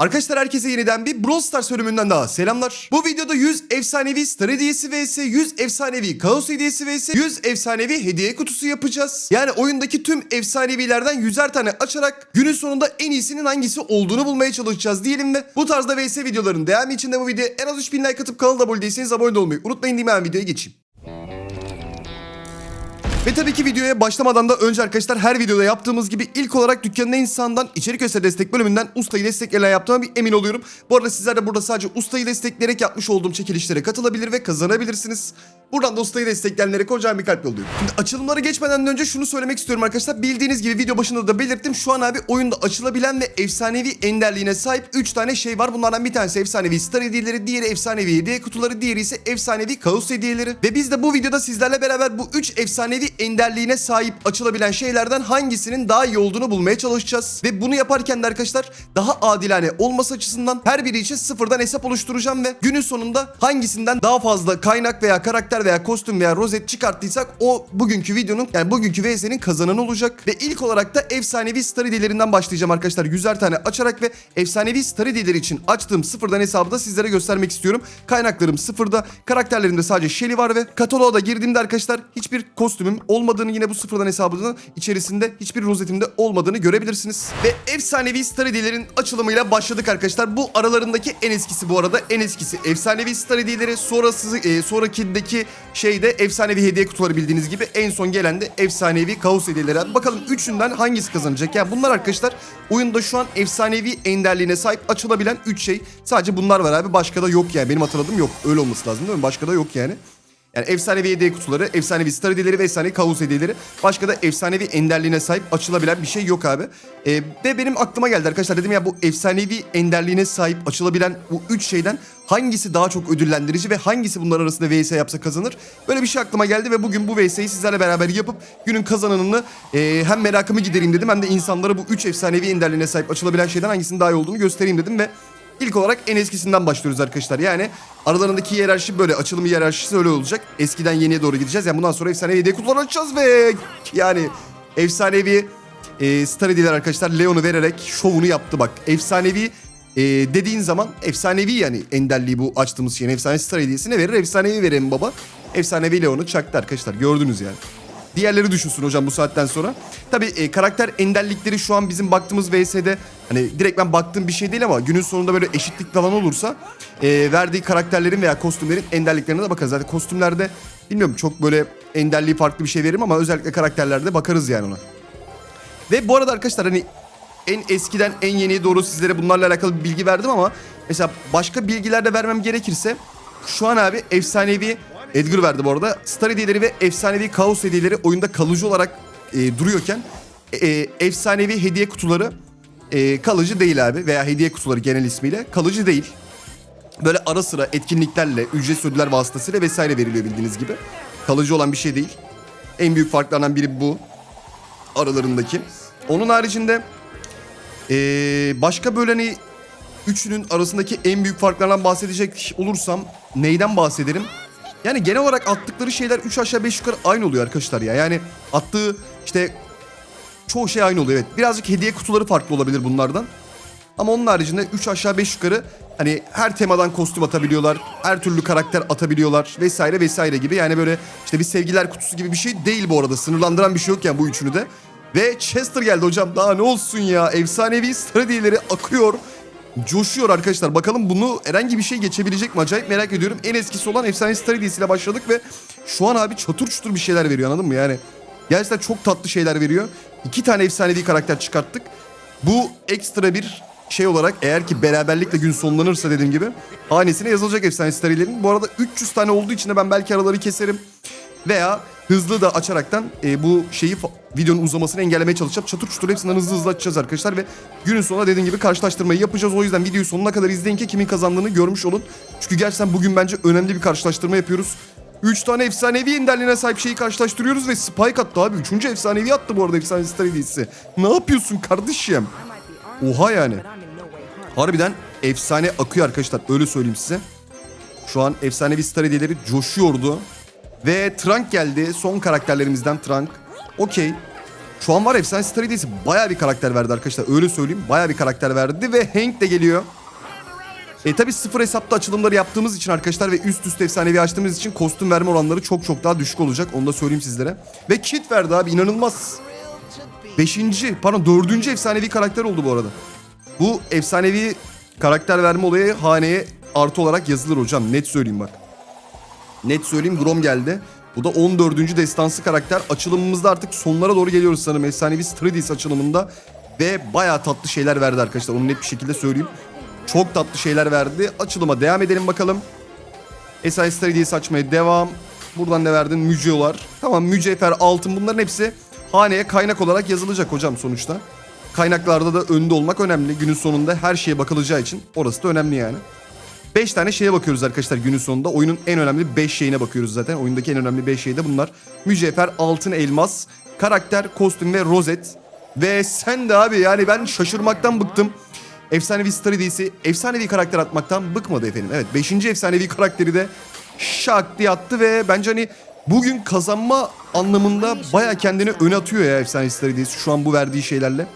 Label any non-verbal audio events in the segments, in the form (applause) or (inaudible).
Arkadaşlar herkese yeniden bir Brawl Stars bölümünden daha selamlar. Bu videoda 100 efsanevi star hediyesi vs 100 efsanevi kaos hediyesi vs 100 efsanevi hediye kutusu yapacağız. Yani oyundaki tüm efsanevilerden 100'er tane açarak günün sonunda en iyisinin hangisi olduğunu bulmaya çalışacağız diyelim ve bu tarzda vs videoların devamı için de bu videoya en az 3000 like atıp kanala abone değilseniz abone olmayı unutmayın diyeyim hemen videoya geçeyim. Ve tabii ki videoya başlamadan da önce arkadaşlar her videoda yaptığımız gibi ilk olarak dükkanın insandan içerik öse destek bölümünden ustayı destekleyen yaptığıma bir emin oluyorum. Bu arada sizler de burada sadece ustayı destekleyerek yapmış olduğum çekilişlere katılabilir ve kazanabilirsiniz. Buradan da ustayı destekleyenlere kocaman bir kalp yolluyorum. Şimdi açılımlara geçmeden önce şunu söylemek istiyorum arkadaşlar. Bildiğiniz gibi video başında da belirttim. Şu an abi oyunda açılabilen ve efsanevi enderliğine sahip 3 tane şey var. Bunlardan bir tanesi efsanevi star hediyeleri, diğeri efsanevi hediye kutuları, diğeri ise efsanevi kaos hediyeleri. Ve biz de bu videoda sizlerle beraber bu 3 efsanevi enderliğine sahip açılabilen şeylerden hangisinin daha iyi olduğunu bulmaya çalışacağız. Ve bunu yaparken de arkadaşlar daha adilane olması açısından her biri için sıfırdan hesap oluşturacağım ve günün sonunda hangisinden daha fazla kaynak veya karakter veya kostüm veya rozet çıkarttıysak o bugünkü videonun yani bugünkü VS'nin kazananı olacak. Ve ilk olarak da efsanevi star hediyelerinden başlayacağım arkadaşlar. Yüzer tane açarak ve efsanevi star hediyeleri için açtığım sıfırdan hesabı da sizlere göstermek istiyorum. Kaynaklarım sıfırda. Karakterlerimde sadece Shelly var ve kataloğa da girdiğimde arkadaşlar hiçbir kostümüm olmadığını yine bu sıfırdan hesabının içerisinde hiçbir rozetimde olmadığını görebilirsiniz. Ve efsanevi star açılımıyla başladık arkadaşlar. Bu aralarındaki en eskisi bu arada. En eskisi efsanevi star hediyeleri. Sonrası, e, sonrakindeki şeyde efsanevi hediye kutuları bildiğiniz gibi. En son gelen de efsanevi kaos hediyeleri. Bakalım üçünden hangisi kazanacak? Yani bunlar arkadaşlar oyunda şu an efsanevi enderliğine sahip açılabilen 3 şey. Sadece bunlar var abi. Başka da yok yani. Benim hatırladığım yok. Öyle olması lazım değil mi? Başka da yok yani. Yani efsanevi hediye kutuları, efsanevi star hediyeleri ve efsanevi kaos hediyeleri. Başka da efsanevi enderliğine sahip açılabilen bir şey yok abi. Ee, ve benim aklıma geldi arkadaşlar dedim ya bu efsanevi enderliğine sahip açılabilen bu üç şeyden hangisi daha çok ödüllendirici ve hangisi bunlar arasında VS yapsa kazanır? Böyle bir şey aklıma geldi ve bugün bu VS'yi sizlerle beraber yapıp günün kazananını e, hem merakımı gidereyim dedim hem de insanlara bu üç efsanevi enderliğine sahip açılabilen şeyden hangisinin daha iyi olduğunu göstereyim dedim ve İlk olarak en eskisinden başlıyoruz arkadaşlar. Yani aralarındaki hiyerarşi böyle. Açılım hiyerarşisi öyle olacak. Eskiden yeniye doğru gideceğiz. Yani bundan sonra efsanevi hediye kutuları açacağız ve yani efsanevi e, star hediyeler arkadaşlar Leon'u vererek şovunu yaptı bak. Efsanevi e, dediğin zaman efsanevi yani enderliği bu açtığımız şeyin efsanevi star hediyesi ne verir? Efsanevi verelim baba. Efsanevi Leon'u çaktı arkadaşlar. Gördünüz yani. Diğerleri düşünsün hocam bu saatten sonra. Tabii e, karakter enderlikleri şu an bizim baktığımız VS'de hani direkt ben baktığım bir şey değil ama günün sonunda böyle eşitlik falan olursa e, verdiği karakterlerin veya kostümlerin enderliklerine de bakarız. Zaten kostümlerde bilmiyorum çok böyle enderliği farklı bir şey veririm ama özellikle karakterlerde bakarız yani ona. Ve bu arada arkadaşlar hani en eskiden en yeniye doğru sizlere bunlarla alakalı bir bilgi verdim ama mesela başka bilgiler de vermem gerekirse şu an abi efsanevi Edgar verdi bu arada. Star hediyeleri ve efsanevi kaos hediyeleri oyunda kalıcı olarak e, duruyorken e, efsanevi hediye kutuları e, kalıcı değil abi veya hediye kutuları genel ismiyle kalıcı değil. Böyle ara sıra etkinliklerle, ücretsiz ödüller vasıtasıyla vesaire veriliyor bildiğiniz gibi. Kalıcı olan bir şey değil. En büyük farklardan biri bu aralarındaki. Onun haricinde ee, başka böyle hani üçünün arasındaki en büyük farklardan bahsedecek olursam neyden bahsederim? Yani genel olarak attıkları şeyler 3 aşağı 5 yukarı aynı oluyor arkadaşlar ya. Yani attığı işte çoğu şey aynı oluyor evet. Birazcık hediye kutuları farklı olabilir bunlardan. Ama onun haricinde 3 aşağı 5 yukarı hani her temadan kostüm atabiliyorlar. Her türlü karakter atabiliyorlar vesaire vesaire gibi. Yani böyle işte bir sevgiler kutusu gibi bir şey değil bu arada. Sınırlandıran bir şey yok yani bu üçünü de. Ve Chester geldi hocam. Daha ne olsun ya. Efsanevi star hediyeleri akıyor. Coşuyor arkadaşlar. Bakalım bunu herhangi bir şey geçebilecek mi? Acayip merak ediyorum. En eskisi olan efsanevi star hediyesiyle başladık ve şu an abi çatır çutur bir şeyler veriyor anladın mı? Yani gerçekten çok tatlı şeyler veriyor. İki tane efsanevi karakter çıkarttık. Bu ekstra bir şey olarak eğer ki beraberlikle gün sonlanırsa dediğim gibi hanesine yazılacak efsane starelerin. Bu arada 300 tane olduğu için de ben belki araları keserim. Veya hızlı da açaraktan e, bu şeyi videonun uzamasını engellemeye çalışacağım. Çatır çutur hepsinden hızlı hızlı açacağız arkadaşlar ve günün sonunda dediğim gibi karşılaştırmayı yapacağız. O yüzden videoyu sonuna kadar izleyin ki kimin kazandığını görmüş olun. Çünkü gerçekten bugün bence önemli bir karşılaştırma yapıyoruz. 3 tane efsanevi enderliğine sahip şeyi karşılaştırıyoruz ve Spike attı abi. Üçüncü efsanevi attı bu arada efsane star hediyesi. Ne yapıyorsun kardeşim? Oha yani. Harbiden efsane akıyor arkadaşlar öyle söyleyeyim size. Şu an efsanevi star hediyeleri coşuyordu. Ve Trunk geldi. Son karakterlerimizden Trunk. Okey. Şu an var Efsane Star Hediyesi baya bir karakter verdi arkadaşlar. Öyle söyleyeyim. Baya bir karakter verdi ve Hank de geliyor. E tabi sıfır hesapta açılımları yaptığımız için arkadaşlar ve üst üste efsanevi açtığımız için kostüm verme oranları çok çok daha düşük olacak. Onu da söyleyeyim sizlere. Ve kit verdi abi inanılmaz. Beşinci pardon dördüncü efsanevi karakter oldu bu arada. Bu efsanevi karakter verme olayı haneye artı olarak yazılır hocam. Net söyleyeyim bak. Net söyleyeyim Grom geldi. Bu da 14. destansı karakter. Açılımımızda artık sonlara doğru geliyoruz sanırım. Efsanevi Stradis açılımında. Ve bayağı tatlı şeyler verdi arkadaşlar. Onu net bir şekilde söyleyeyim. Çok tatlı şeyler verdi. Açılıma devam edelim bakalım. Efsanevi Stradis açmaya devam. Buradan ne verdin? Mücevher. Tamam mücevher, altın bunların hepsi haneye kaynak olarak yazılacak hocam sonuçta. Kaynaklarda da önde olmak önemli. Günün sonunda her şeye bakılacağı için orası da önemli yani. 5 tane şeye bakıyoruz arkadaşlar günün sonunda. Oyunun en önemli 5 şeyine bakıyoruz zaten. Oyundaki en önemli 5 şey de bunlar. Mücevher, altın elmas, karakter, kostüm ve rozet. Ve sen de abi yani ben şaşırmaktan bıktım. Efsanevi Star Hediyesi efsanevi karakter atmaktan bıkmadı efendim. Evet 5. efsanevi karakteri de şak diye attı ve bence hani bugün kazanma anlamında baya kendini öne atıyor ya Efsanevi Star Hediyesi şu an bu verdiği şeylerle.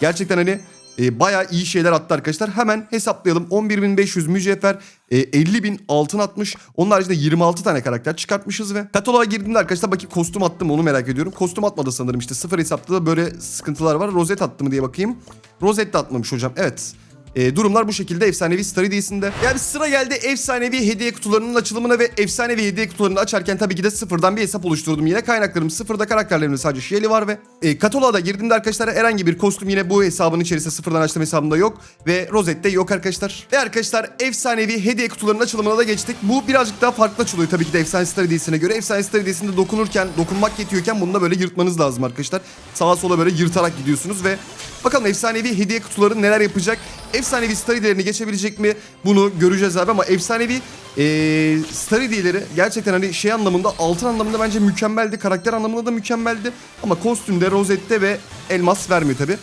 Gerçekten hani e, bayağı iyi şeyler attı arkadaşlar. Hemen hesaplayalım. 11.500 mücevher, e, 50.000 altın atmış. Onun haricinde 26 tane karakter çıkartmışız ve kataloğa girdiğimde arkadaşlar bakayım kostüm attım onu merak ediyorum. Kostüm atmadı sanırım işte sıfır hesapta da böyle sıkıntılar var. Rozet attı mı diye bakayım. Rozet de atmamış hocam. Evet. E, durumlar bu şekilde efsanevi Star Hediyesi'nde. Yani sıra geldi efsanevi hediye kutularının açılımına ve efsanevi hediye kutularını açarken tabii ki de sıfırdan bir hesap oluşturdum. Yine kaynaklarım sıfırda karakterlerimde sadece Shelly var ve e, kataloğa da girdiğimde arkadaşlar herhangi bir kostüm yine bu hesabın içerisinde sıfırdan açtığım hesabımda yok. Ve rozette yok arkadaşlar. Ve arkadaşlar efsanevi hediye kutularının açılımına da geçtik. Bu birazcık daha farklı açılıyor tabii ki de efsane Star Hediyesi'ne göre. Efsane Star Hediyesi'nde dokunurken, dokunmak yetiyorken bunu da böyle yırtmanız lazım arkadaşlar. Sağa sola böyle yırtarak gidiyorsunuz ve bakalım efsanevi hediye kutuları neler yapacak? Efsanevi Star Hediyelerini geçebilecek mi? Bunu göreceğiz abi ama efsanevi eee Star Hediyeleri gerçekten hani şey anlamında altın anlamında bence mükemmeldi. Karakter anlamında da mükemmeldi. Ama kostümde, rozette ve elmas vermiyor tabi.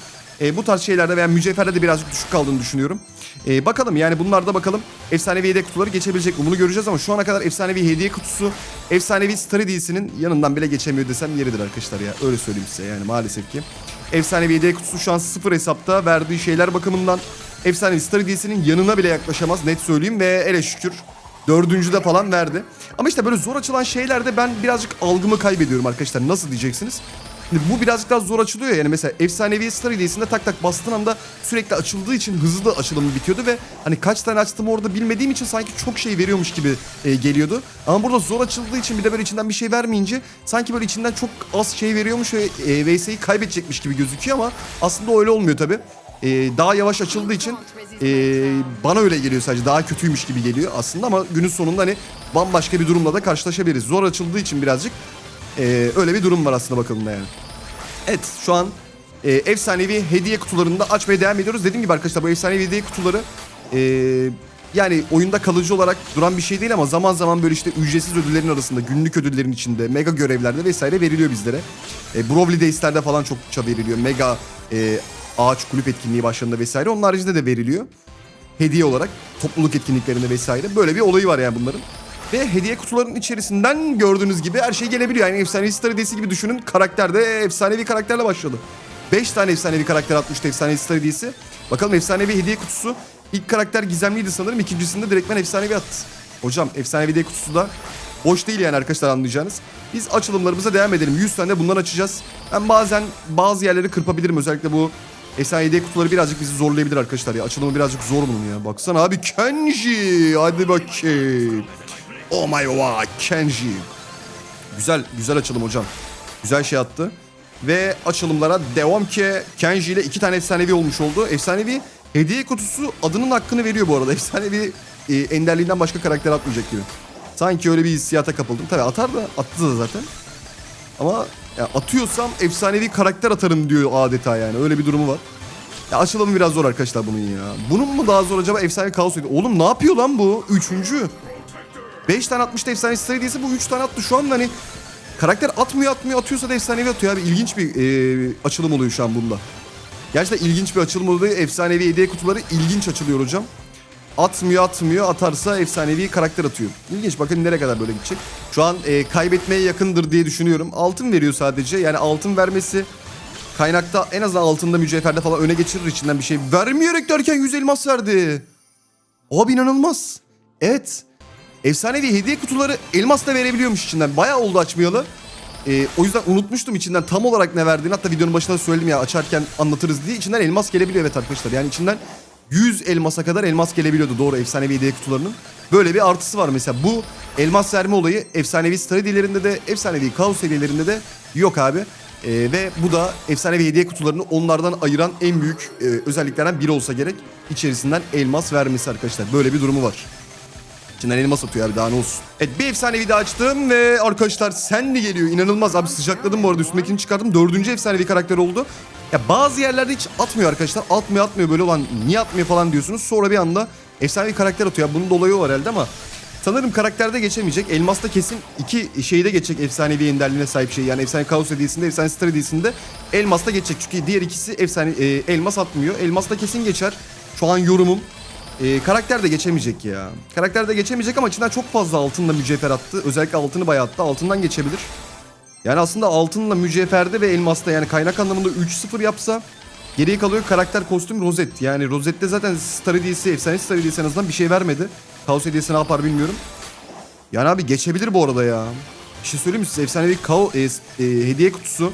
bu tarz şeylerde veya mücevherde de birazcık düşük kaldığını düşünüyorum. E, bakalım yani bunlarda bakalım efsanevi hediye kutuları geçebilecek mi? Bunu göreceğiz ama şu ana kadar efsanevi hediye kutusu efsanevi Star Hediyesi'nin yanından bile geçemiyor desem yeridir arkadaşlar ya. Öyle söyleyeyim size yani maalesef ki. Efsanevi hediye kutusu şu an sıfır hesapta verdiği şeyler bakımından efsanevi Star Hediyesi'nin yanına bile yaklaşamaz net söyleyeyim ve ele şükür dördüncüde falan verdi. Ama işte böyle zor açılan şeylerde ben birazcık algımı kaybediyorum arkadaşlar. Nasıl diyeceksiniz? Şimdi bu birazcık daha zor açılıyor ya. yani mesela efsanevi Star Hediyesi'nde tak tak bastığın anda sürekli açıldığı için hızlı açılımı bitiyordu ve hani kaç tane açtım orada bilmediğim için sanki çok şey veriyormuş gibi e, geliyordu. Ama burada zor açıldığı için bir de böyle içinden bir şey vermeyince sanki böyle içinden çok az şey veriyormuş ve e, VS'yi kaybedecekmiş gibi gözüküyor ama aslında öyle olmuyor tabi. E, daha yavaş açıldığı için e, bana öyle geliyor sadece daha kötüymüş gibi geliyor aslında ama günün sonunda hani bambaşka bir durumla da karşılaşabiliriz. Zor açıldığı için birazcık e, öyle bir durum var aslında bakıldığında yani. Evet şu an e, efsanevi hediye kutularını da açmaya devam ediyoruz. Dediğim gibi arkadaşlar bu efsanevi hediye kutuları e, yani oyunda kalıcı olarak duran bir şey değil ama zaman zaman böyle işte ücretsiz ödüllerin arasında günlük ödüllerin içinde mega görevlerde vesaire veriliyor bizlere. E, Brovli Days'lerde falan çokça veriliyor. Mega e, ağaç kulüp etkinliği başlarında vesaire. Onun haricinde de veriliyor. Hediye olarak topluluk etkinliklerinde vesaire. Böyle bir olayı var yani bunların. Ve hediye kutularının içerisinden gördüğünüz gibi her şey gelebiliyor. Yani efsanevi Star Hediyesi gibi düşünün. Karakter de efsanevi karakterle başladı. 5 tane efsanevi karakter atmıştı efsanevi Star Hediyesi. Bakalım efsanevi hediye kutusu. İlk karakter gizemliydi sanırım. İkincisinde direktmen efsanevi attı. Hocam efsanevi hediye kutusu da boş değil yani arkadaşlar anlayacağınız. Biz açılımlarımıza devam edelim. 100 tane de bundan açacağız. Ben bazen bazı yerleri kırpabilirim. Özellikle bu Efsane hediye kutuları birazcık bizi zorlayabilir arkadaşlar ya. Açılımı birazcık zor bunun ya. Baksana abi Kenji. Hadi bakayım. Oh my god Kenji. Güzel güzel açılım hocam. Güzel şey attı. Ve açılımlara devam ki Kenji ile iki tane efsanevi olmuş oldu. Efsanevi hediye kutusu adının hakkını veriyor bu arada. (laughs) Efsanevi e, enderliğinden başka karakter atmayacak gibi. Sanki öyle bir hissiyata kapıldım. Tabii atar da attı da zaten. Ama ya atıyorsam efsanevi karakter atarım diyor adeta yani. Öyle bir durumu var. Ya açılımı biraz zor arkadaşlar bunun ya. Bunun mu daha zor acaba efsanevi kaos? Oğlum ne yapıyor lan bu? Üçüncü. Beş tane atmıştı efsanevi sayı değilse bu üç tane attı. Şu an hani karakter atmıyor atmıyor atıyorsa da efsanevi atıyor abi. İlginç bir e, açılım oluyor şu an bunda. Gerçekten ilginç bir açılım oluyor. Efsanevi hediye kutuları ilginç açılıyor hocam. Atmıyor atmıyor atarsa efsanevi karakter atıyor. İlginç bakın nereye kadar böyle gidecek. Şu an e, kaybetmeye yakındır diye düşünüyorum. Altın veriyor sadece yani altın vermesi kaynakta en azından altında mücevherde falan öne geçirir içinden bir şey. Vermeyerek derken 100 elmas verdi. Abi inanılmaz. Evet. Efsanevi hediye kutuları elmas da verebiliyormuş içinden. Bayağı oldu açmayalı. Ee, o yüzden unutmuştum içinden tam olarak ne verdiğini. Hatta videonun başında söyledim ya açarken anlatırız diye. İçinden elmas gelebiliyor evet arkadaşlar. Yani içinden 100 elmasa kadar elmas gelebiliyordu doğru efsanevi hediye kutularının. Böyle bir artısı var mesela. Bu elmas verme olayı efsanevi stratejilerinde de efsanevi kaos seviyelerinde de yok abi. Ee, ve bu da efsanevi hediye kutularını onlardan ayıran en büyük e, özelliklerden biri olsa gerek. İçerisinden elmas vermesi arkadaşlar. Böyle bir durumu var. İçinden elmas atıyor abi daha ne olsun. Evet bir efsanevi daha açtım ve arkadaşlar sen de geliyor. İnanılmaz abi sıcakladım bu arada üstümdekini çıkardım. Dördüncü efsanevi karakter oldu. Ya bazı yerlerde hiç atmıyor arkadaşlar. Atmıyor atmıyor böyle olan niye atmıyor falan diyorsunuz. Sonra bir anda efsanevi karakter atıyor. Bunun dolayı var herhalde ama sanırım karakterde geçemeyecek. Elmas'ta kesin iki şeyde geçecek efsanevi enderliğine sahip şey. Yani efsane kaos hediyesinde, efsane star hediyesinde Elmas'ta geçecek. Çünkü diğer ikisi efsane e, elmas atmıyor. Elmas'ta kesin geçer. Şu an yorumum. E, karakter de geçemeyecek ya. Karakter de geçemeyecek ama içinden çok fazla altınla mücevher attı. Özellikle altını bayağı attı. Altından geçebilir. Yani aslında altınla mücevherde ve elmasta yani kaynak anlamında 3-0 yapsa geriye kalıyor karakter kostüm rozet. Yani rozette zaten star hediyesi, efsane star hediyesi en azından bir şey vermedi. Kaos hediyesi ne yapar bilmiyorum. Yani abi geçebilir bu arada ya. Bir şey söyleyeyim mi size? Efsanevi kao, e, e, hediye kutusu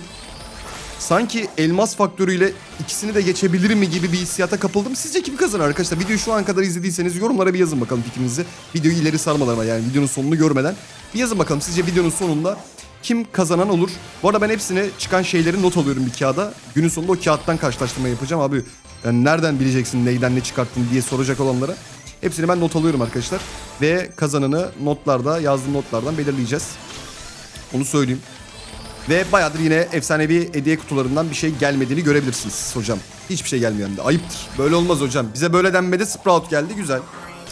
sanki elmas faktörüyle ikisini de geçebilir mi gibi bir hissiyata kapıldım. Sizce kim kazanır arkadaşlar? Videoyu şu an kadar izlediyseniz yorumlara bir yazın bakalım fikrinizi. Videoyu ileri sarmadan yani videonun sonunu görmeden. Bir yazın bakalım sizce videonun sonunda kim kazanan olur? Bu arada ben hepsine çıkan şeyleri not alıyorum bir kağıda. Günün sonunda o kağıttan karşılaştırma yapacağım abi. Yani nereden bileceksin neyden ne çıkarttın diye soracak olanlara. Hepsini ben not alıyorum arkadaşlar. Ve kazananı notlarda yazdığım notlardan belirleyeceğiz. Onu söyleyeyim. Ve bayağıdır yine efsanevi hediye kutularından bir şey gelmediğini görebilirsiniz hocam. Hiçbir şey gelmiyor hem de. Ayıptır. Böyle olmaz hocam. Bize böyle denmedi. Sprout geldi. Güzel.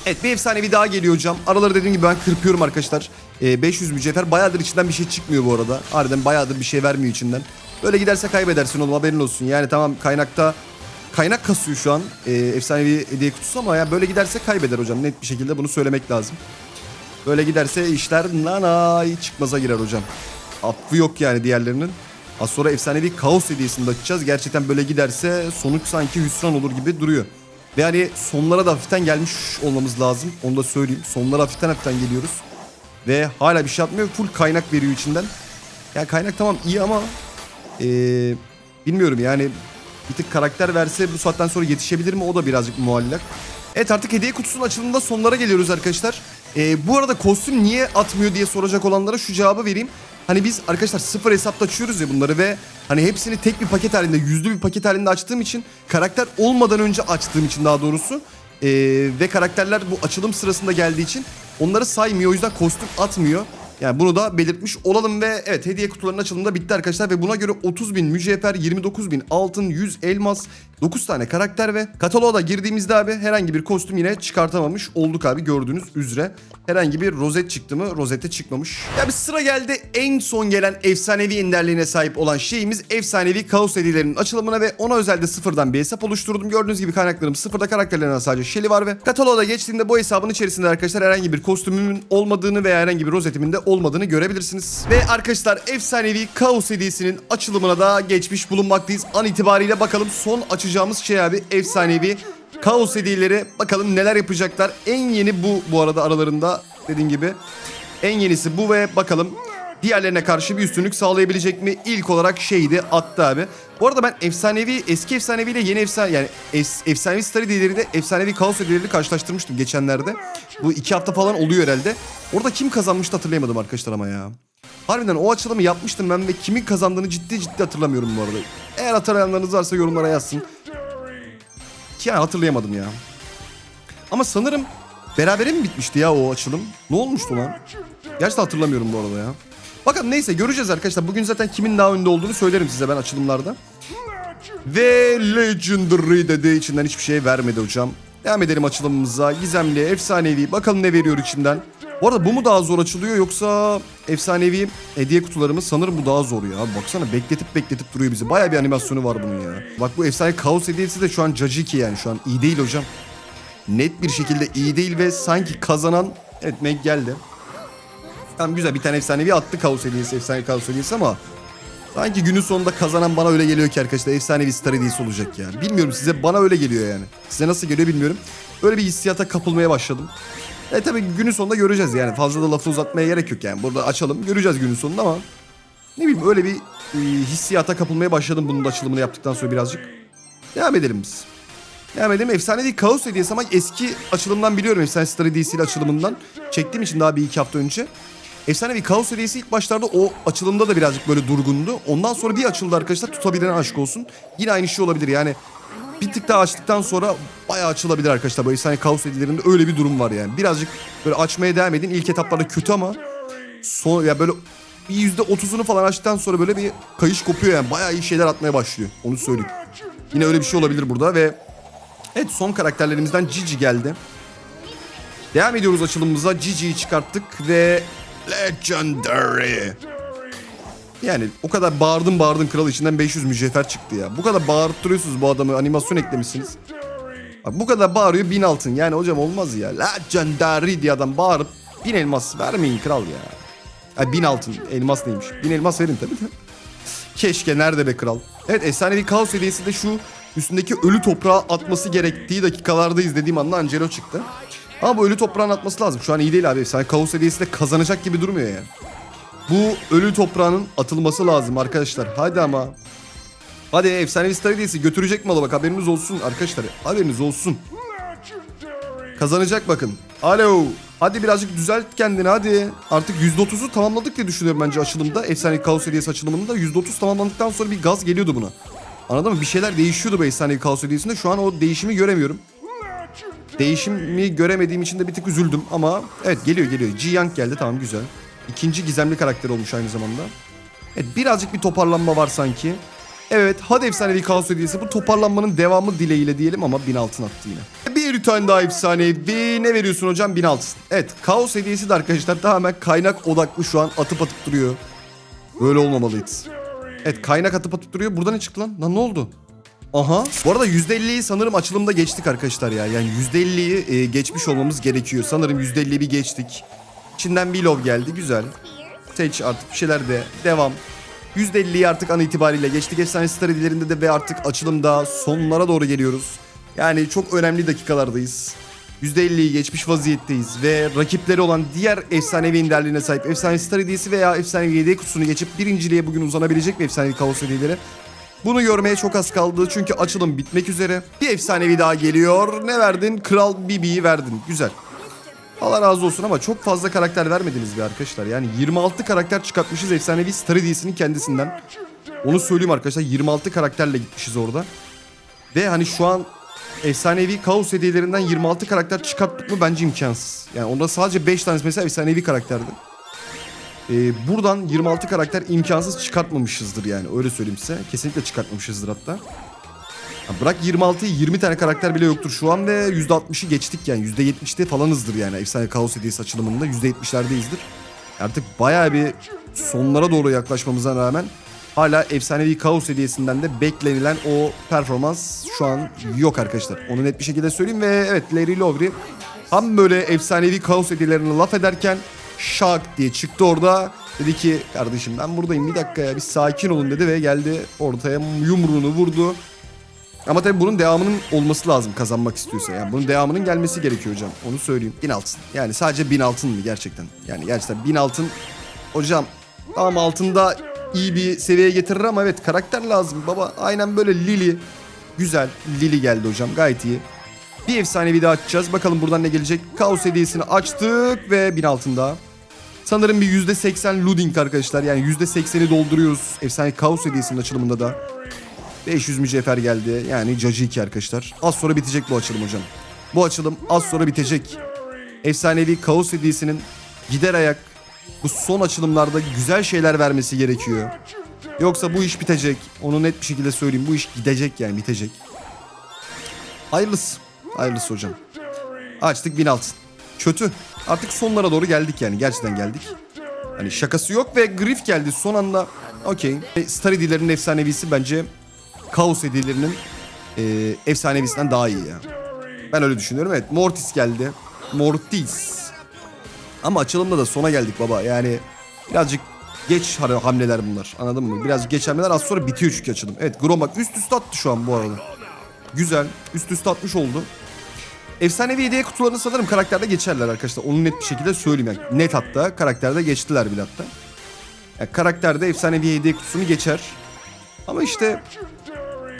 Evet bir efsanevi daha geliyor hocam. Araları dediğim gibi ben kırpıyorum arkadaşlar. Ee, 500 mücevher. Bayağıdır içinden bir şey çıkmıyor bu arada. Harbiden bayağıdır bir şey vermiyor içinden. Böyle giderse kaybedersin oğlum haberin olsun. Yani tamam kaynakta kaynak kasıyor şu an. Ee, efsanevi hediye kutusu ama ya böyle giderse kaybeder hocam. Net bir şekilde bunu söylemek lazım. Böyle giderse işler nanay çıkmaza girer hocam. Affı yok yani diğerlerinin. Az sonra efsanevi kaos hediyesini de açacağız. Gerçekten böyle giderse sonuç sanki hüsran olur gibi duruyor. Ve hani sonlara da hafiften gelmiş olmamız lazım. Onu da söyleyeyim. Sonlara hafiften hafiften geliyoruz. Ve hala bir şey atmıyor. Full kaynak veriyor içinden. Yani kaynak tamam iyi ama ee, bilmiyorum yani bir tık karakter verse bu saatten sonra yetişebilir mi o da birazcık muallak. Evet artık hediye kutusunun açılımında sonlara geliyoruz arkadaşlar. Ee, bu arada kostüm niye atmıyor diye soracak olanlara şu cevabı vereyim. Hani biz arkadaşlar sıfır hesapta açıyoruz ya bunları ve hani hepsini tek bir paket halinde yüzlü bir paket halinde açtığım için karakter olmadan önce açtığım için daha doğrusu ee, ve karakterler bu açılım sırasında geldiği için onları saymıyor o yüzden kostüm atmıyor. Yani bunu da belirtmiş olalım ve evet hediye kutularının açılımı da bitti arkadaşlar ve buna göre 30 bin mücevher, 29 bin altın, 100 elmas, 9 tane karakter ve kataloğa da girdiğimizde abi herhangi bir kostüm yine çıkartamamış olduk abi gördüğünüz üzere. Herhangi bir rozet çıktı mı? Rozete çıkmamış. Ya bir sıra geldi en son gelen efsanevi enderliğine sahip olan şeyimiz efsanevi kaos hediyelerinin açılımına ve ona özel de sıfırdan bir hesap oluşturdum. Gördüğünüz gibi kaynaklarım sıfırda karakterlerinden sadece Shelly var ve kataloğa da geçtiğimde bu hesabın içerisinde arkadaşlar herhangi bir kostümümün olmadığını veya herhangi bir rozetimin de olmadığını görebilirsiniz. Ve arkadaşlar efsanevi kaos hediyesinin açılımına da geçmiş bulunmaktayız. An itibariyle bakalım son açacağımız şey abi efsanevi kaos hediyeleri. Bakalım neler yapacaklar. En yeni bu bu arada aralarında dediğim gibi. En yenisi bu ve bakalım diğerlerine karşı bir üstünlük sağlayabilecek mi? İlk olarak şeydi attı abi. Bu arada ben efsanevi eski efsanevi ile yeni efsane yani es, efsanevi star hediyeleri de efsanevi kaos hediyeleri karşılaştırmıştım geçenlerde. Bu iki hafta falan oluyor herhalde. Orada kim kazanmıştı hatırlayamadım arkadaşlar ama ya. Harbiden o açılımı yapmıştım ben ve kimin kazandığını ciddi ciddi hatırlamıyorum bu arada. Eğer hatırlayanlarınız varsa yorumlara yazsın. Ki yani hatırlayamadım ya. Ama sanırım berabere mi bitmişti ya o açılım? Ne olmuştu lan? Gerçekten hatırlamıyorum bu arada ya. Bakalım neyse göreceğiz arkadaşlar. Bugün zaten kimin daha önde olduğunu söylerim size ben açılımlarda. Ve Legendary dediği içinden hiçbir şey vermedi hocam. Devam edelim açılımımıza. Gizemli, efsanevi. Bakalım ne veriyor içinden. Bu arada bu mu daha zor açılıyor yoksa efsanevi hediye kutularımız sanırım bu daha zor ya. Baksana bekletip bekletip duruyor bizi. Baya bir animasyonu var bunun ya. Bak bu efsane kaos hediyesi de şu an Jajiki yani şu an iyi değil hocam. Net bir şekilde iyi değil ve sanki kazanan evet Meg geldi. Tamam güzel bir tane efsanevi attı kaos hediyesi, efsane kaos hediyesi ama Sanki günün sonunda kazanan bana öyle geliyor ki arkadaşlar efsanevi Star hediyesi olacak ya. Bilmiyorum size bana öyle geliyor yani. Size nasıl geliyor bilmiyorum. Öyle bir hissiyata kapılmaya başladım. E tabi günün sonunda göreceğiz yani. Fazla da lafı uzatmaya gerek yok yani. Burada açalım göreceğiz günün sonunda ama ne bileyim öyle bir e, hissiyata kapılmaya başladım bunun da açılımını yaptıktan sonra birazcık. Devam edelim biz. Devam edelim. Efsanevi Kaos hediyesi ama eski açılımdan biliyorum. Efsane Star hediyesiyle açılımından. Çektiğim için daha bir iki hafta önce. Efsanevi Kaos hediyesi ilk başlarda o açılımda da birazcık böyle durgundu. Ondan sonra bir açıldı arkadaşlar. Tutabilen aşk olsun. Yine aynı şey olabilir yani. Bir tık daha açtıktan sonra bayağı açılabilir arkadaşlar. Bu efsane Kaos hediyelerinde öyle bir durum var yani. Birazcık böyle açmaya devam edin. İlk etaplarda kötü ama son ya böyle bir yüzde otuzunu falan açtıktan sonra böyle bir kayış kopuyor yani. Bayağı iyi şeyler atmaya başlıyor. Onu söyleyeyim. Yine öyle bir şey olabilir burada ve evet son karakterlerimizden Gigi geldi. Devam ediyoruz açılımımıza. Gigi'yi çıkarttık ve Legendary. Yani o kadar bağırdım bağırdım kral içinden 500 mücevher çıktı ya. Bu kadar bağırttırıyorsunuz bu adamı animasyon eklemişsiniz. Bu kadar bağırıyor 1000 altın. Yani hocam olmaz ya. Legendary diye adam bağırıp 1000 elmas vermeyin kral ya. Ay 1000 altın. Elmas neymiş? 1000 elmas verin tabii de. Keşke nerede be kral. Evet efsanevi kaos hediyesi de şu üstündeki ölü toprağı atması gerektiği dakikalarda izlediğim anda Angelo çıktı. Ama bu ölü toprağın atması lazım. Şu an iyi değil abi. Efsane kaos hediyesi de kazanacak gibi durmuyor yani. Bu ölü toprağının atılması lazım arkadaşlar. Hadi ama. Hadi efsanevi star hediyesi götürecek malı bak haberiniz olsun arkadaşlar. Haberiniz olsun. Kazanacak bakın. Alo. Hadi birazcık düzelt kendini hadi. Artık %30'u tamamladık diye düşünüyorum bence açılımda. Efsanevi Kaos Hediyesi açılımında %30 tamamlandıktan sonra bir gaz geliyordu buna. Anladın mı? Bir şeyler değişiyordu bu Efsanevi Kaos Hediyesi'nde. Şu an o değişimi göremiyorum. Değişimi göremediğim için de bir tık üzüldüm ama evet geliyor geliyor. Young geldi tamam güzel. İkinci gizemli karakter olmuş aynı zamanda. Evet birazcık bir toparlanma var sanki. Evet hadi efsanevi kaos hediyesi bu toparlanmanın devamı dileğiyle diyelim ama 1000 altın attı yine. Bir tane daha efsanevi ne veriyorsun hocam 1000 altın. Evet kaos hediyesi de arkadaşlar tamamen kaynak odaklı şu an atıp atıp duruyor. Böyle olmamalıydı. Evet kaynak atıp atıp duruyor. Burada ne çıktı lan? Lan ne oldu? Aha. Bu arada %50'yi sanırım açılımda geçtik arkadaşlar ya. Yani %50'yi e, geçmiş olmamız gerekiyor. Sanırım %50'yi bir geçtik. İçinden bir love geldi. Güzel. Seç artık bir şeyler de. Devam. %50'yi artık an itibariyle geçtik. Efsane Star hediyelerinde de ve artık açılımda sonlara doğru geliyoruz. Yani çok önemli dakikalardayız. %50'yi geçmiş vaziyetteyiz ve rakipleri olan diğer efsanevi inderliğine sahip efsane star hediyesi veya efsanevi hediye kutusunu geçip birinciliğe bugün uzanabilecek mi efsanevi kaos hediyeleri? Bunu görmeye çok az kaldı çünkü açılım bitmek üzere. Bir efsanevi daha geliyor. Ne verdin? Kral Bibi'yi verdin. Güzel. Allah razı olsun ama çok fazla karakter vermediniz be arkadaşlar. Yani 26 karakter çıkartmışız efsanevi Star hediyesinin kendisinden. Onu söyleyeyim arkadaşlar 26 karakterle gitmişiz orada. Ve hani şu an efsanevi kaos hediyelerinden 26 karakter çıkarttık mı bence imkansız. Yani onda sadece 5 tanesi mesela efsanevi karakterdi. Ee, buradan 26 karakter imkansız çıkartmamışızdır yani öyle söyleyeyim size. Kesinlikle çıkartmamışızdır hatta. Bırak 26'yı 20 tane karakter bile yoktur şu an ve %60'ı geçtik yani %70'te falanızdır yani efsane kaos hediyesi açılımında %70'lerdeyizdir. Artık bayağı bir sonlara doğru yaklaşmamıza rağmen hala efsanevi kaos hediyesinden de beklenilen o performans şu an yok arkadaşlar. Onu net bir şekilde söyleyeyim ve evet Larry Lovry tam böyle efsanevi kaos hediyelerini laf ederken şak diye çıktı orada. Dedi ki kardeşim ben buradayım bir dakika ya bir sakin olun dedi ve geldi ortaya yumruğunu vurdu. Ama tabii bunun devamının olması lazım kazanmak istiyorsa. Yani bunun devamının gelmesi gerekiyor hocam. Onu söyleyeyim. Bin altın. Yani sadece bin altın mı gerçekten? Yani gerçekten bin altın. Hocam tamam altında iyi bir seviyeye getirir ama evet karakter lazım baba. Aynen böyle Lily. Güzel. Lily geldi hocam gayet iyi. Bir efsanevi daha açacağız. Bakalım buradan ne gelecek. Kaos hediyesini açtık ve bin altın daha. Sanırım bir %80 loading arkadaşlar. Yani %80'i dolduruyoruz. Efsane kaos hediyesinin açılımında da. 500 mücevher geldi. Yani Cacı 2 arkadaşlar. Az sonra bitecek bu açılım hocam. Bu açılım az sonra bitecek. Efsanevi Kaos hediyesinin gider ayak bu son açılımlarda güzel şeyler vermesi gerekiyor. Yoksa bu iş bitecek. Onu net bir şekilde söyleyeyim. Bu iş gidecek yani bitecek. Hayırlısı. Hayırlısı hocam. Açtık 1000 altın. Kötü. Artık sonlara doğru geldik yani. Gerçekten geldik. Hani şakası yok ve Griff geldi son anda. Okey. Star efsanevisi bence Kaos hediyelerinin e, efsanevisinden daha iyi ya. Ben öyle düşünüyorum. Evet Mortis geldi. Mortis. Ama açılımda da sona geldik baba. Yani birazcık geç ha- hamleler bunlar. Anladın mı? Biraz geç hamleler az sonra bitiyor çünkü açılım. Evet Grom bak üst üste attı şu an bu arada. Güzel. Üst üste atmış oldu. Efsanevi hediye kutularını sanırım karakterde geçerler arkadaşlar. Onu net bir şekilde söyleyeyim yani. Net hatta karakterde geçtiler bile hatta. Yani karakterde efsanevi hediye kutusunu geçer. Ama işte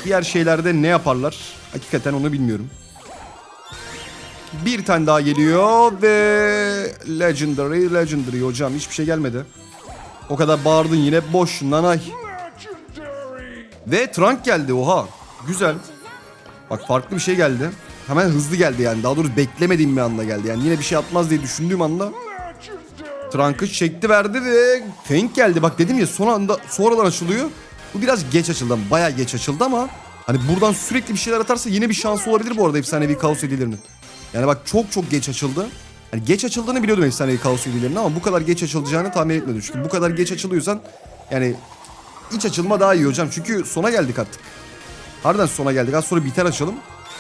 diğer şeylerde ne yaparlar? Hakikaten onu bilmiyorum. Bir tane daha geliyor ve Legendary, Legendary hocam hiçbir şey gelmedi. O kadar bağırdın yine boş nanay. Ve Trunk geldi oha. Güzel. Bak farklı bir şey geldi. Hemen hızlı geldi yani. Daha doğrusu beklemediğim bir anda geldi. Yani yine bir şey atmaz diye düşündüğüm anda Trunk'ı çekti verdi ve Fenk geldi. Bak dedim ya son anda sonradan açılıyor. Bu biraz geç açıldı. Bayağı geç açıldı ama hani buradan sürekli bir şeyler atarsa yine bir şansı olabilir bu arada efsanevi kaos hediyelerinin. Yani bak çok çok geç açıldı. Hani geç açıldığını biliyordum efsanevi kaos hediyelerinin ama bu kadar geç açılacağını tahmin etmedim. Çünkü bu kadar geç açılıyorsan yani iç açılma daha iyi hocam. Çünkü sona geldik artık. Harbiden sona geldik. Az sonra biter açalım.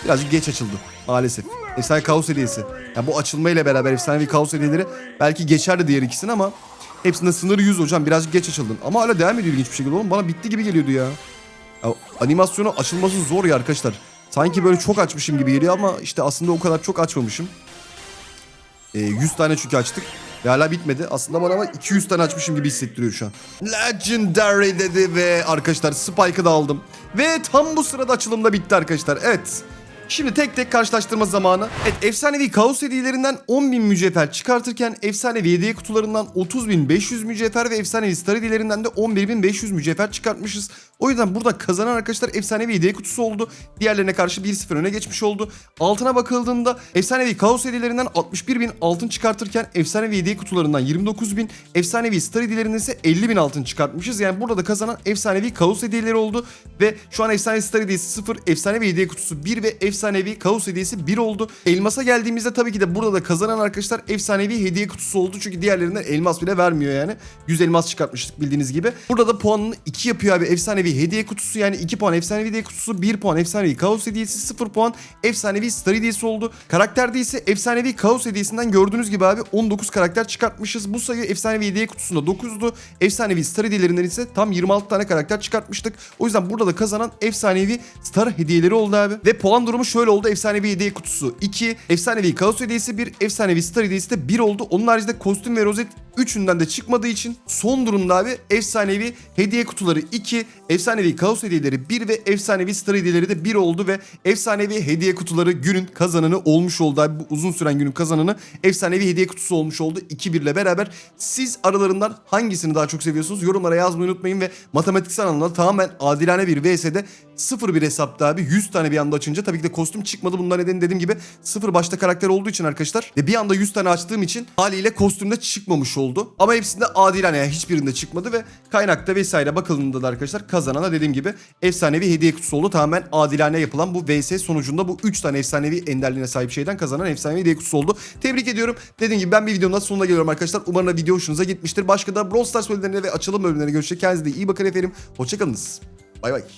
Birazcık geç açıldı maalesef. Efsane kaos hediyesi. Yani bu açılmayla beraber efsanevi kaos hediyeleri belki geçerdi diğer ikisini ama hepsinde sınırı 100 hocam. Birazcık geç açıldın. Ama hala devam ediyor ilginç bir şekilde oğlum. Bana bitti gibi geliyordu ya. ya animasyonu açılması zor ya arkadaşlar. Sanki böyle çok açmışım gibi geliyor ama işte aslında o kadar çok açmamışım. E, 100 tane çünkü açtık. Ve hala bitmedi. Aslında bana ama 200 tane açmışım gibi hissettiriyor şu an. Legendary dedi ve arkadaşlar Spike'ı da aldım. Ve tam bu sırada açılım da bitti arkadaşlar. Evet. Şimdi tek tek karşılaştırma zamanı. Evet efsanevi kaos hediyelerinden 10.000 mücevher çıkartırken efsanevi hediye kutularından 30.500 mücevher ve efsanevi star hediyelerinden de 11.500 mücevher çıkartmışız. O yüzden burada kazanan arkadaşlar efsanevi hediye kutusu oldu. Diğerlerine karşı 1-0 öne geçmiş oldu. Altına bakıldığında efsanevi kaos hediyelerinden 61.000 altın çıkartırken efsanevi hediye kutularından 29.000, efsanevi star hediyelerinden ise 50.000 altın çıkartmışız. Yani burada da kazanan efsanevi kaos hediyeleri oldu. Ve şu an efsanevi star hediyesi 0, efsanevi hediye kutusu 1 ve efsanevi kaos hediyesi 1 oldu. Elmasa geldiğimizde tabii ki de burada da kazanan arkadaşlar efsanevi hediye kutusu oldu. Çünkü diğerlerinden elmas bile vermiyor yani. 100 elmas çıkartmıştık bildiğiniz gibi. Burada da puanını 2 yapıyor abi efsanevi hediye kutusu yani 2 puan efsanevi hediye kutusu 1 puan efsanevi kaos hediyesi 0 puan efsanevi star hediyesi oldu. Karakterde ise efsanevi kaos hediyesinden gördüğünüz gibi abi 19 karakter çıkartmışız. Bu sayı efsanevi hediye kutusunda 9'du. Efsanevi star hediyelerinden ise tam 26 tane karakter çıkartmıştık. O yüzden burada da kazanan efsanevi star hediyeleri oldu abi. Ve puan durumu şöyle oldu. Efsanevi hediye kutusu 2, efsanevi kaos hediyesi 1, efsanevi star hediyesi de 1 oldu. Onun haricinde kostüm ve rozet üçünden de çıkmadığı için son durumda abi efsanevi hediye kutuları 2, efsanevi kaos hediyeleri 1 ve efsanevi star hediyeleri de 1 oldu ve efsanevi hediye kutuları günün kazananı olmuş oldu abi. Bu uzun süren günün kazananı efsanevi hediye kutusu olmuş oldu 2-1 ile beraber. Siz aralarından hangisini daha çok seviyorsunuz? Yorumlara yazmayı unutmayın ve matematiksel anlamda tamamen adilane bir VS'de 0 bir hesapta abi 100 tane bir anda açınca tabii ki de kostüm çıkmadı. Bundan nedeni dediğim gibi 0 başta karakter olduğu için arkadaşlar ve bir anda 100 tane açtığım için haliyle kostümde çıkmamış oldu. Ama hepsinde adilane yani hiçbirinde çıkmadı ve kaynakta vesaire bakıldığında da arkadaşlar kazanana dediğim gibi efsanevi hediye kutusu oldu. Tamamen adilane yapılan bu VS sonucunda bu 3 tane efsanevi enderliğine sahip şeyden kazanan efsanevi hediye kutusu oldu. Tebrik ediyorum. Dediğim gibi ben bir videonun sonuna geliyorum arkadaşlar. Umarım video hoşunuza gitmiştir. Başka da Brawl Stars bölümlerine ve açılım bölümlerine görüşecek. Kendinize iyi bakın efendim. Hoşçakalınız. Bay bay.